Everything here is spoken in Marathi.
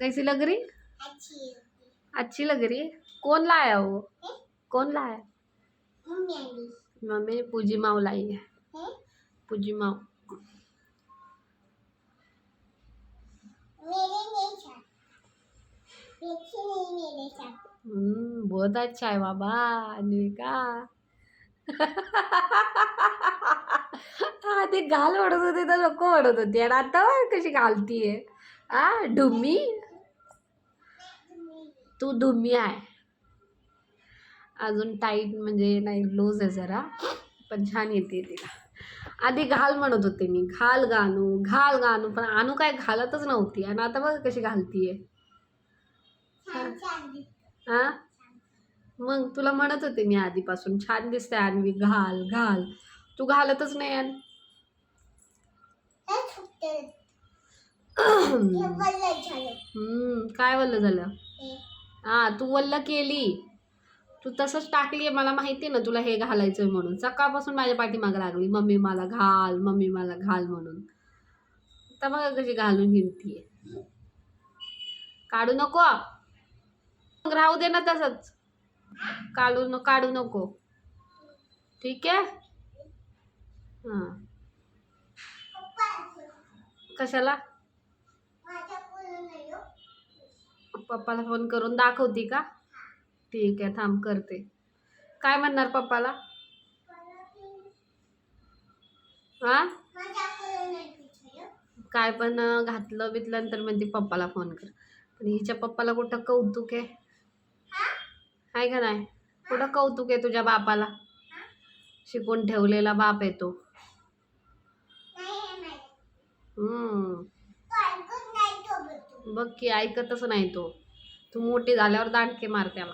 कैसी लग रही? अच्छी अच्छी लग रही है? कौन लाया वो? है? कौन लाया? मम्मी पूजी माव लाई है। है? पूजी साथ हम्म, बहुत अच्छा है बाबा अन्विका हा ते गाल ओढत होते तर लोक ओढत होती आणि आता कशी घालतीये. आ डुम्मी? तू डुम्मी आहे. अजून टाईट म्हणजे नाही लूज आहे जरा पण छान येते तिला. आधी घाल म्हणत होते मी घाल गाणू घाल गाणू पण आणू काय घालतच नव्हती. आणि आता बघ कशी घालतीये. हा? मग तुला म्हणत होते मी आधीपासून छान दिसते अन्वी घाल घाल. तू घालतच नाही आणि. काय वल्ल झालं? हां तू वल्ल केली. तू तसंच टाकली आहे मला माहिती आहे ना तुला हे घालायचं आहे म्हणून. सकाळपासून माझ्या पाठीमागं लागली मम्मी मला घाल मम्मी मला घाल म्हणून. आता बघा कशी घालून हिंडतीये. काढू नको. मग राहू दे ना तसंच. काढू न काढू नको. ठीक आहे? हां. कशाला माझ्या पोरं नाही हो. पप्पाला फोन करून दाखवती का? ठीक आहे थांब करते. काय म्हणणार पप्पाला? हा. काय पण घातलं बितलं तर म्हणते पप्पाला फोन कर. पण हिच्या पप्पाला कुठं कौतुक आहे? आहे का नाही? कुठं कौतुक आहे तुझ्या बापाला? शिकून ठेवलेला बाप आहे तो. बघ की ऐकतच नाही तो. तू मोठी झाल्यावर दांडके मार त्याला.